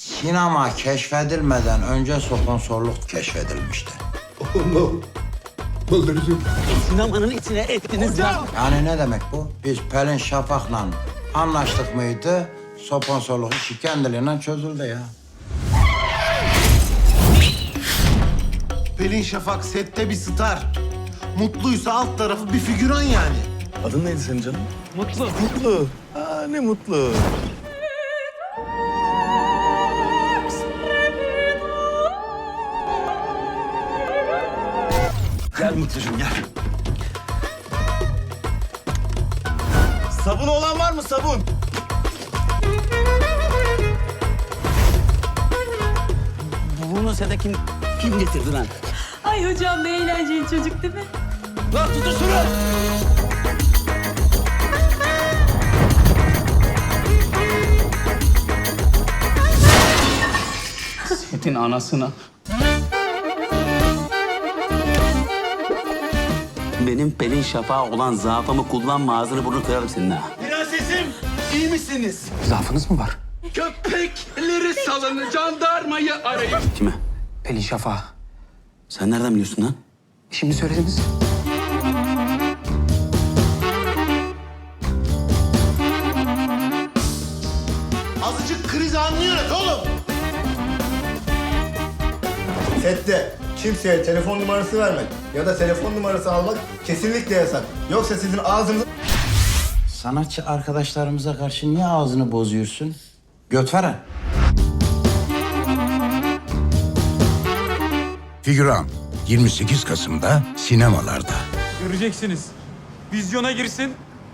Sinema keşfedilmeden önce sponsorluk keşfedilmişti. Allah. Bıldırıcım. Sinemanın içine ettiniz ya. Yani ne demek bu? Biz Pelin Şafak'la anlaştık mıydı? Sponsorluk işi kendiliğinden çözüldü ya. Pelin Şafak sette bir star. Mutluysa alt tarafı bir figüran yani. Adın neydi senin canım? Mutlu. Mutlu. Aa ne mutlu. Gel Mutlucuğum gel. Sabun olan var mı sabun? Bunu sete kim, kim getirdi lan? Ay hocam ne eğlenceli çocuk değil mi? Lan tutun şunu! Setin anasına. Benim Pelin Şafağı olan zaafımı kullanma ağzını burnunu kırarım senin ha. Prensesim iyi misiniz? Zaafınız mı var? Köpekleri salın, jandarmayı arayın. Kime? Pelin Şafa. Sen nereden biliyorsun lan? Şimdi söylediniz. Azıcık kriz anını yönet oğlum. Sette kimseye telefon numarası vermek ya da telefon numarası almak kesinlikle yasak. Yoksa sizin ağzınızı... Sanatçı arkadaşlarımıza karşı niye ağzını bozuyorsun? Götveren. Figüran 28 Kasım'da sinemalarda. Göreceksiniz. Vizyona girsin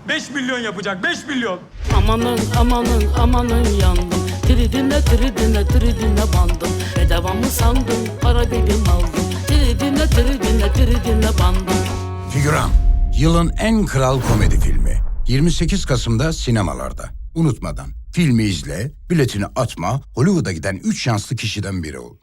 5 milyon yapacak 5 milyon. Amanın amanın amanın yandım Tridine tridine tridine bandım Bedava mı sandın para benim aldım Tridine tridine tridine bandım Figüran yılın en kral komedi filmi. 28 Kasım'da sinemalarda. Unutmadan filmi izle, biletini atma, Hollywood'a giden 3 şanslı kişiden biri ol.